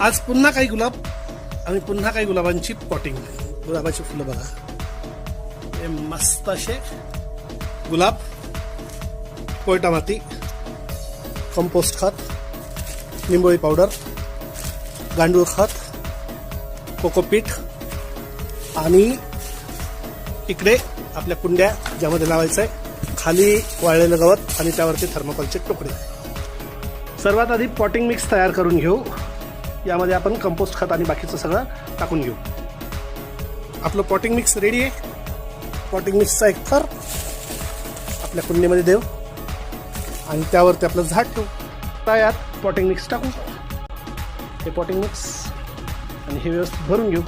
आज पुन्हा काही गुलाब आणि पुन्हा काही गुलाबांची पॉटिंग गुलाबाची फुलं बघा. हे मस्त असे गुलाब. कोयटा माती कंपोस्ट खत निंबोळी पावडर गांडूळ खत कोकोपीठ आणि इकडे आपल्या कुंड्या ज्यामध्ये लावायचं आहे खाली वाळलेलं गवत आणि त्यावरती थर्मोकॉलचे तुकडे. सर्वात आधी पॉटिंग मिक्स तयार करून घेऊ. यामध्ये आपण कंपोस्ट खत आणि बाकीचं सगळं टाकून घेऊ. आपलं पॉटिंग मिक्स रेडी आहे. पॉटिंग मिक्सचा एक थर आपल्या कुंडीमध्ये देऊ. आणि त्यावरती आपलं झाड ठेवू. आता यात पॉटिंग मिक्स टाकू. हे पॉटिंग मिक्स आणि हे व्यवस्थित भरून घेऊ.